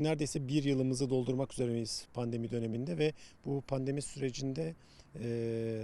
Neredeyse bir yılımızı doldurmak üzereyiz pandemi döneminde ve bu pandemi sürecinde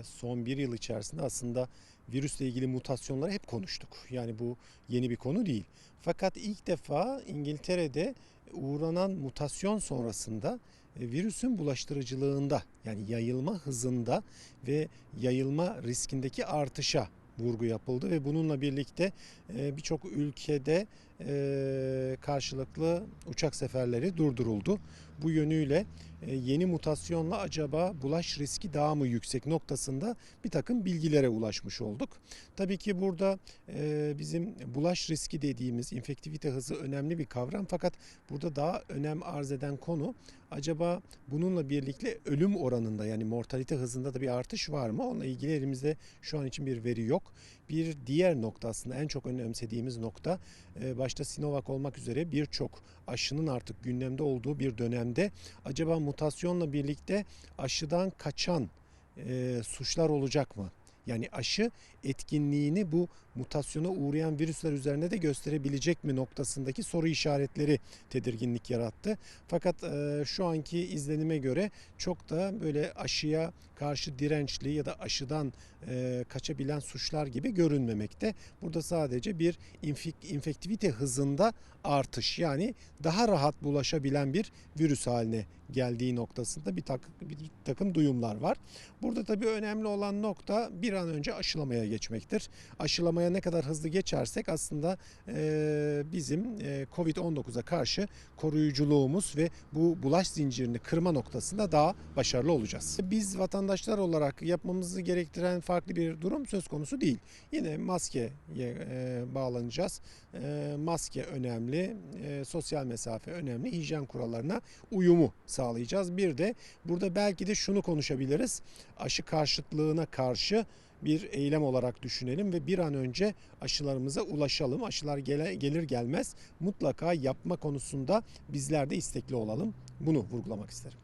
son bir yıl içerisinde aslında virüsle ilgili mutasyonları hep konuştuk. Yani bu yeni bir konu değil. Fakat ilk defa İngiltere'de uğranan mutasyon sonrasında virüsün bulaştırıcılığında yani yayılma hızında ve yayılma riskindeki artışa vurgu yapıldı ve bununla birlikte birçok ülkede e, karşılıklı uçak seferleri durduruldu. Bu yönüyle e, yeni mutasyonla acaba bulaş riski daha mı yüksek noktasında bir takım bilgilere ulaşmış olduk. Tabii ki burada e, bizim bulaş riski dediğimiz infektivite hızı önemli bir kavram fakat burada daha önem arz eden konu acaba bununla birlikte ölüm oranında yani mortalite hızında da bir artış var mı? Onunla ilgili elimizde şu an için bir veri yok. Bir diğer nokta aslında en çok önemsediğimiz nokta e, başta Sinovac olmak üzere birçok aşının artık gündemde olduğu bir dönemde acaba mutasyonla birlikte aşıdan kaçan e, suçlar olacak mı? Yani aşı etkinliğini bu mutasyona uğrayan virüsler üzerinde de gösterebilecek mi noktasındaki soru işaretleri tedirginlik yarattı. Fakat e, şu anki izlenime göre çok da böyle aşıya karşı dirençli ya da aşıdan e, kaçabilen suçlar gibi görünmemekte. Burada sadece bir infek- infektivite hızında artış yani daha rahat bulaşabilen bir virüs haline geldiği noktasında bir takım, bir takım duyumlar var. Burada tabii önemli olan nokta bir an önce aşılamaya geçmektir. Aşılamaya ne kadar hızlı geçersek aslında e, bizim e, Covid-19'a karşı koruyuculuğumuz ve bu bulaş zincirini kırma noktasında daha başarılı olacağız. Biz vatandaşlar olarak yapmamızı gerektiren farklı bir durum söz konusu değil. Yine maskeye e, bağlanacağız. E, maske önemli, e, sosyal mesafe önemli, hijyen kurallarına uyumu sağlayacağız. Bir de burada belki de şunu konuşabiliriz. Aşı karşıtlığına karşı bir eylem olarak düşünelim ve bir an önce aşılarımıza ulaşalım. Aşılar gele, gelir gelmez mutlaka yapma konusunda bizler de istekli olalım. Bunu vurgulamak isterim.